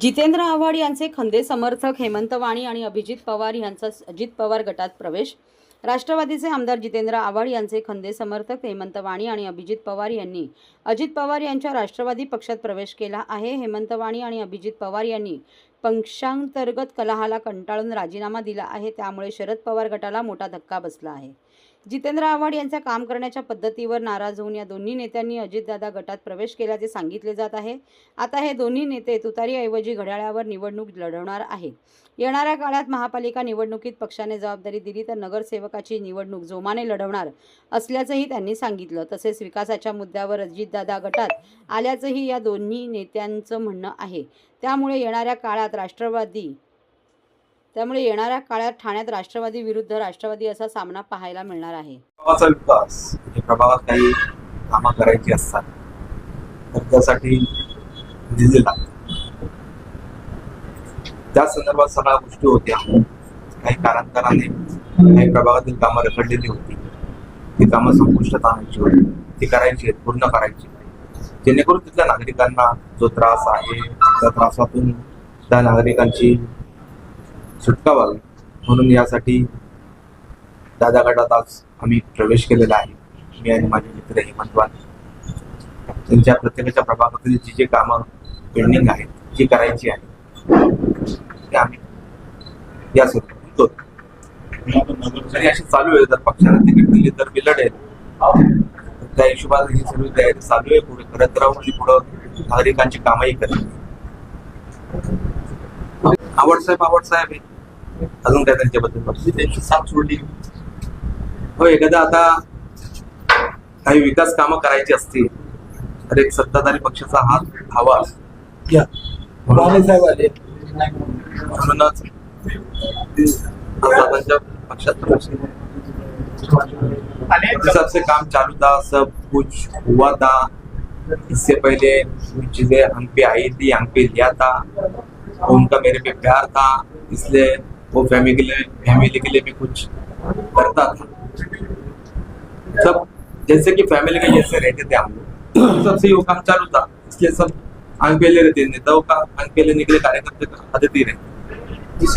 जितेंद्र आव्हाड यांचे खंदे समर्थक हेमंत वाणी आणि अभिजित पवार यांचा अजित पवार गटात प्रवेश. राष्ट्रवादीचे आमदार जितेंद्र आव्हाड यांचे खंदे समर्थक हेमंत वाणी आणि अभिजित पवार यांनी अजित पवार यांच्या राष्ट्रवादी पक्षात प्रवेश केला आहे. हेमंत वाणी आणि अभिजित पवार यांनी पक्षांतर्गत कलहाला कंटाळून राजीनामा दिला आहे. त्यामुळे शरद पवार गटाला मोठा धक्का बसला आहे. जितेंद्र आव्हाड यांचा काम करण्याच्या पद्धतीवर नाराज होऊन या दोन्ही नेत्यांनी अजितदादा गटात प्रवेश केल्याचे सांगितले जात आहे. आता हे दोन्ही नेते तुतारीऐवजी घड्याळावर निवडणूक लढवणार आहेत. येणाऱ्या काळात महापालिका निवडणुकीत पक्षाने जबाबदारी दिली तर नगरसेवकाची निवडणूक जोमाने लढवणार असल्याचंही त्यांनी सांगितलं. तसेच विकासाच्या मुद्द्यावर अजितदादा गटात आल्याचंही या दोन्ही नेत्यांचं म्हणणं आहे. त्यामुळे येणाऱ्या काळात राष्ट्रवादी त्यामुळे येणाऱ्या काळात ठाण्यात राष्ट्रवादी विरुद्ध राष्ट्रवादी असा सामना पाहायला मिळणार आहे. प्रभागाचा विकास प्रभावात काही कामं करायची असतात. तर त्यासाठी निधी लागतो त्या संदर्भात सगळ्या गोष्टी होत्या. काही कालांतराने काही प्रभागातील कामं रखडलेली होती. ती कामं संपुष्टात आणायची होती. ती करायची आहेत पूर्ण करायची जेणेकरून तिथल्या नागरिकांना जो त्रास आहे त्या त्रासातून त्या नागरिकांची सुटका व्हावी. म्हणून यासाठी दादा गटात आज आम्ही प्रवेश केलेला आहे. मी आणि माझे मित्र हेमंतवान त्यांच्या प्रत्येकाच्या प्रभागातील जी जी कामं पेंडिंग आहेत जी करायची आहे ते आम्ही या स्वरूपात करतो अशी चालू आहे. जर पक्षाला तिकीट दिली तर मी लढेल त्या हिशोबाने ही सर्व तयारी चालू आहे पुढे करत राहून आणि पुढं नागरिकांची कामही करेल आवड साहेब आवड साहेब आहे. अजून काय त्यांच्याबद्दल त्यांची साथ सोडली. हो एखादा आता काही विकास कामं करायची असतील तर एक सत्ताधारी पक्षाचा हात हवा म्हणूनच पक्षात हिसाब से काम चालू था, सब कुछ हुआ था। इससे पहले कुछ चीज़ें हम पे आई थी हम पे लिया था। उनका मेरे पे प्यार था, इसलिए वो फैमिली के लिए फैमिली के लिए भी कुछ करता था। सब जैसे कि फैमिली के जैसे रहते थे हम लोग। सबसे वो काम चालू था, इसलिए सब आँख पे ले रहते, नेताओं का आँख पे लेने के लिए कार्यकर्ते का आदत ही रहते।